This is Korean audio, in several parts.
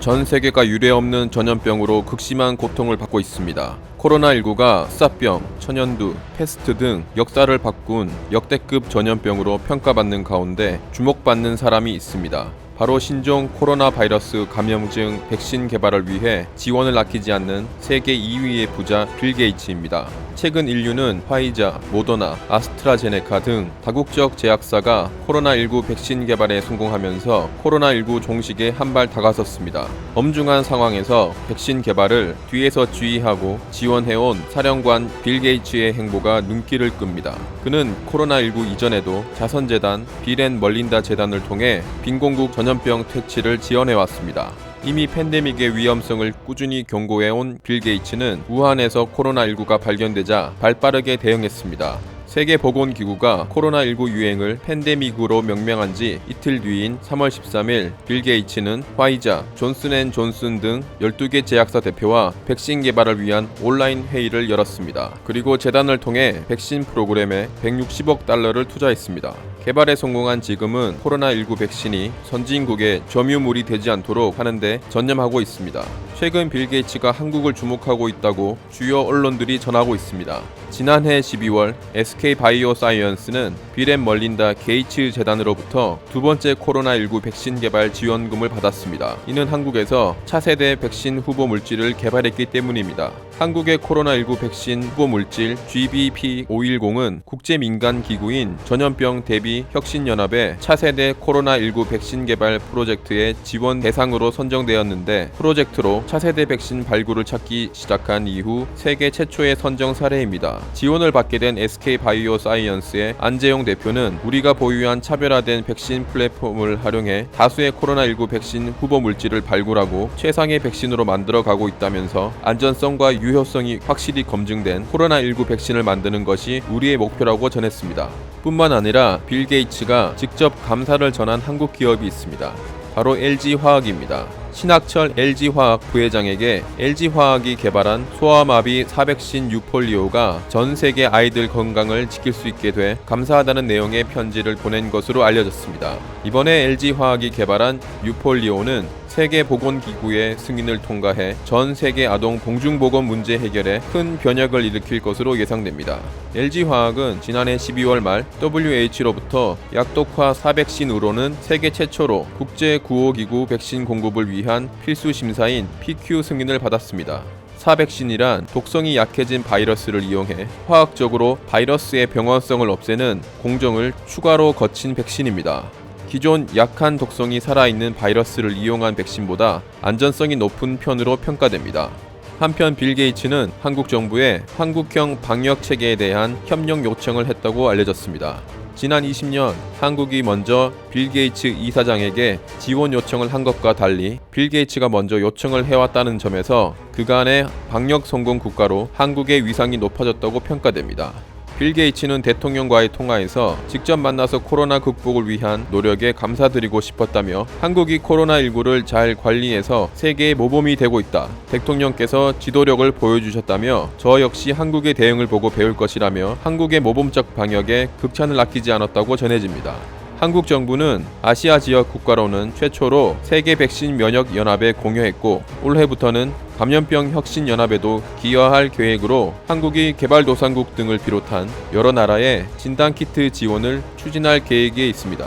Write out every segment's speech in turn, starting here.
전 세계가 유례없는 전염병으로 극심한 고통을 받고 있습니다. 코로나19가 쌉병, 천연두, 패스트 등 역사를 바꾼 역대급 전염병으로 평가받는 가운데 주목받는 사람이 있습니다. 바로 신종 코로나 바이러스 감염증 백신 개발을 위해 지원을 아끼지 않는 세계 2위의 부자 빌 게이츠입니다. 최근 인류는 화이자, 모더나, 아스트라제네카 등 다국적 제약사가 코로나19 백신 개발에 성공하면서 코로나19 종식에 한 발 다가섰습니다. 엄중한 상황에서 백신 개발을 뒤에서 지휘하고 지원해온 사령관 빌 게이츠의 행보가 눈길을 끕니다. 그는 코로나19 이전에도 자선재단, 빌앤 멀린다 재단을 통해 빈공국 전염병 퇴치를 지원해왔습니다. 이미 팬데믹의 위험성을 꾸준히 경고해온 빌 게이츠는 우한에서 코로나19가 발견되자 발빠르게 대응했습니다. 세계보건기구가 코로나19 유행을 팬데믹으로 명명한 지 이틀 뒤인 3월 13일 빌 게이츠는 화이자, 존슨앤존슨 등 12개 제약사 대표와 백신 개발을 위한 온라인 회의를 열었습니다. 그리고 재단을 통해 백신 프로그램에 160억 달러를 투자했습니다. 개발에 성공한 지금은 코로나19 백신이 선진국에 점유물이 되지 않도록 하는데 전념하고 있습니다. 최근 빌 게이츠가 한국을 주목하고 있다고 주요 언론들이 전하고 있습니다. 지난해 12월 SK 바이오 사이언스는 빌앤 멀린다 게이츠 재단으로부터 두 번째 코로나19 백신 개발 지원금을 받았습니다. 이는 한국에서 차세대 백신 후보 물질을 개발했기 때문입니다. 한국의 코로나19 백신 후보 물질 GBP510은 국제 민간 기구인 전염병 대비 혁신연합의 차세대 코로나19 백신 개발 프로젝트의 지원 대상으로 선정되었는데 프로젝트로 차세대 백신 발굴을 찾기 시작한 이후 세계 최초의 선정 사례입니다. 지원을 받게 된 SK 바이오 사이언스의 안재용 대표는 우리가 보유한 차별화된 백신 플랫폼을 활용해 다수의 코로나19 백신 후보 물질을 발굴하고 최상의 백신으로 만들어 가고 있다면서 안전성과 유 효성이 확실히 검증된 코로나19 백신을 만드는 것이 우리의 목표라고 전했습니다. 뿐만 아니라 빌 게이츠가 직접 감사를 전한 한국 기업이 있습니다. 바로 LG화학입니다. 신학철 LG화학 부회장에게 LG화학이 개발한 소아마비 사백신 유폴리오가 전 세계 아이들 건강을 지킬 수 있게 돼 감사하다는 내용의 편지를 보낸 것으로 알려졌습니다. 이번에 LG화학이 개발한 유폴리오는 세계보건기구의 승인을 통과해 전 세계 아동 공중보건 문제 해결에 큰 변혁을 일으킬 것으로 예상됩니다. LG화학은 지난해 12월 말 WH로부터 약독화 사백신으로는 세계 최초로 국제 구호기구 백신 공급을 위한 필수 심사인 PQ 승인을 받았습니다. 사백신이란 독성이 약해진 바이러스를 이용해 화학적으로 바이러스의 병원성을 없애는 공정을 추가로 거친 백신입니다. 기존 약한 독성이 살아있는 바이러스를 이용한 백신보다 안전성이 높은 편으로 평가됩니다. 한편 빌 게이츠는 한국 정부에 한국형 방역 체계에 대한 협력 요청을 했다고 알려졌습니다. 지난 20년 한국이 먼저 빌 게이츠 이사장에게 지원 요청을 한 것과 달리 빌 게이츠가 먼저 요청을 해왔다는 점에서 그간의 방역 성공 국가로 한국의 위상이 높아졌다고 평가됩니다. 빌 게이츠는 대통령과의 통화에서 직접 만나서 코로나 극복을 위한 노력에 감사드리고 싶었다며 한국이 코로나19를 잘 관리해서 세계의 모범이 되고 있다. 대통령께서 지도력을 보여주셨다며 저 역시 한국의 대응을 보고 배울 것이라며 한국의 모범적 방역에 극찬을 아끼지 않았다고 전해집니다. 한국 정부는 아시아 지역 국가로는 최초로 세계 백신 면역 연합에 공여했고 올해부터는 감염병 혁신 연합에도 기여할 계획으로 한국이 개발도상국 등을 비롯한 여러 나라의 진단 키트 지원을 추진할 계획에 있습니다.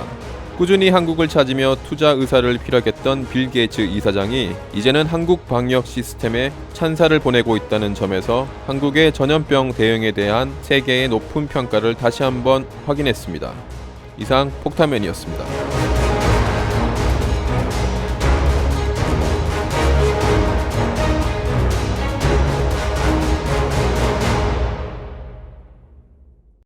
꾸준히 한국을 찾으며 투자 의사를 피력했던 빌 게이츠 이사장이 이제는 한국 방역 시스템에 찬사를 보내고 있다는 점에서 한국의 전염병 대응에 대한 세계의 높은 평가를 다시 한번 확인했습니다. 이상 폭탄맨이었습니다.